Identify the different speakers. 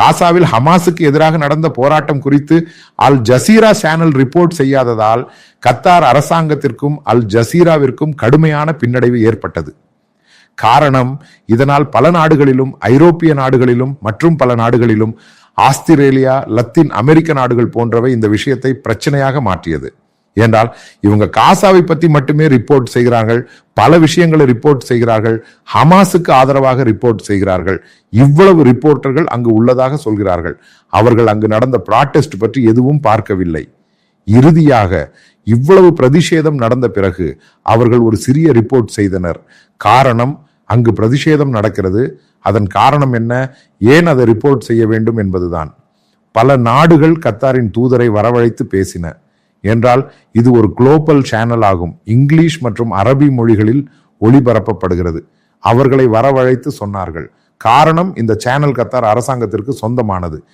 Speaker 1: காசாவில் ஹமாஸுக்கு எதிராக நடந்த போராட்டம் குறித்து அல் ஜசீரா சேனல் ரிப்போர்ட் செய்யாததால் கத்தார் அரசாங்கத்திற்கும் அல் ஜசீராவிற்கும் கடுமையான பின்னடைவு ஏற்பட்டது. காரணம் இதனால் பல நாடுகளிலும் ஐரோப்பிய நாடுகளிலும் மற்றும் பல நாடுகளிலும் ஆஸ்திரேலியா லத்தீன் அமெரிக்க நாடுகள் போன்றவை இந்த விஷயத்தை பிரச்சனையாக மாற்றியது. என்றால் இவங்க காசாவை பத்தி மட்டுமே ரிப்போர்ட் செய்கிறார்கள் பல விஷயங்களை ரிப்போர்ட் செய்கிறார்கள் ஹமாஸுக்கு ஆதரவாக ரிப்போர்ட் செய்கிறார்கள். இவ்வளவு ரிப்போர்ட்டர்கள் அங்கு உள்ளதாக சொல்கிறார்கள். அவர்கள் அங்கு நடந்த ப்ராட்டஸ்ட் பற்றி எதுவும் பார்க்கவில்லை. இறுதியாக இவ்வளவு பிரதிஷேதம் நடந்த பிறகு அவர்கள் ஒரு சிறிய ரிப்போர்ட் செய்தனர். காரணம் அங்கு பிரதிஷேதம் நடக்கிறது. அதன் காரணம் என்ன? ஏன் அதை ரிப்போர்ட் செய்ய வேண்டும் என்பதுதான். பல நாடுகள் கத்தாரின் தூதரை வரவழைத்து பேசின. என்றால் இது ஒரு குளோபல் சேனல் ஆகும். இங்கிலீஷ் மற்றும் அரபி மொழிகளில் ஒளிபரப்பப்படுகிறது. அவர்களை வரவழைத்து சொன்னார்கள். காரணம் இந்த சேனல் கத்தார் அரசாங்கத்திற்கு சொந்தமானது.